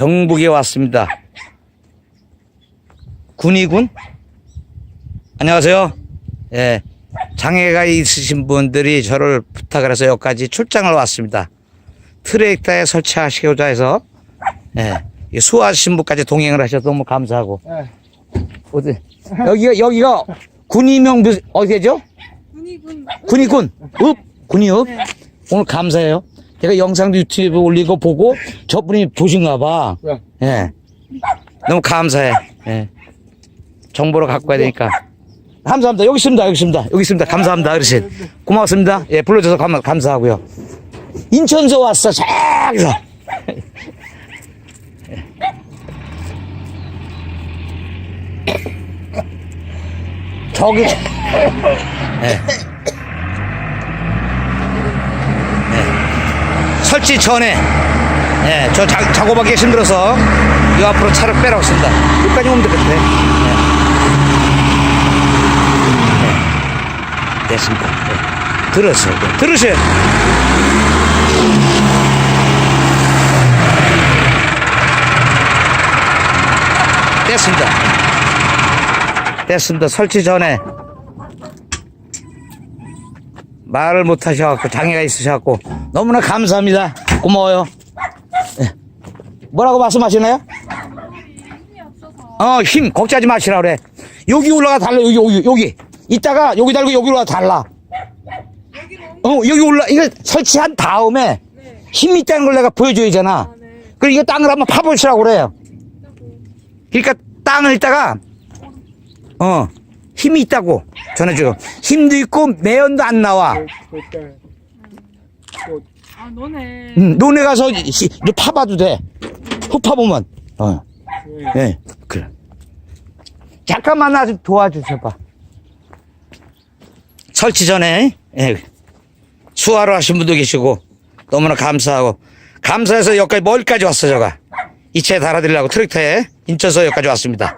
경북에 왔습니다. 군이군? 안녕하세요. 예. 장애가 있으신 분들이 저를 부탁을 해서 여기까지 출장을 왔습니다. 트랙터에 설치하시고자 해서, 예. 이 수화신부까지 동행을 하셔서 너무 감사하고. 예. 어디, 여기가, 여기가 군이명, 묘- 어디죠? 군이군. 군이군, 읍, 군이읍. 네. 오늘 감사해요. 제가 영상도 유튜브 올리고 보고 저분이 보신가 봐. 예. 예. 너무 감사해. 예. 정보를 갖고 가야 되니까. 감사합니다. 여기 있습니다. 여기 있습니다. 여기 있습니다. 감사합니다. 어르신. 고맙습니다. 예, 불러줘서 감, 감사하고요. 인천서 왔어. 저기서. 저기. 예. 설치 전에 예, 저 자, 작업하기 힘들어서 이 앞으로 차를 빼라고 했습니다. 여기까지 오면 되겠네. 예. 예. 됐습니다. 예. 들었어요. 예. 들으세요. 됐습니다. 됐습니다. 설치 전에 말을 못 하셔갖고 장애가 있으셔갖고 너무나 감사합니다. 고마워요. 예. 뭐라고 말씀하시나요? 없어서. 어, 힘, 걱정하지 마시라 그래. 여기 올라가 달라, 여기, 여기, 여기. 이따가 여기 달고 여기 올라가 달라. 어, 여기 올라, 이거 설치한 다음에 네. 힘이 있다는 걸 내가 보여줘야잖아. 아, 네. 그리고 이거 땅을 한번 파보시라고 그래요. 그러니까 땅을 이따가, 어, 힘이 있다고 전해줘요. 힘도 있고 매연도 안 나와. 아, 너네. 음, 논에 가서 이거 파봐도 돼. 후 파보면. 어, 예. 예, 그래. 잠깐만 나 좀 도와주셔봐. 설치 전에, 예, 수화로 하신 분도 계시고, 너무나 감사하고, 감사해서 여기까지 멀리까지 왔어, 제가. 이 차에 달아드리려고 트랙터에 인천서 여기까지 왔습니다.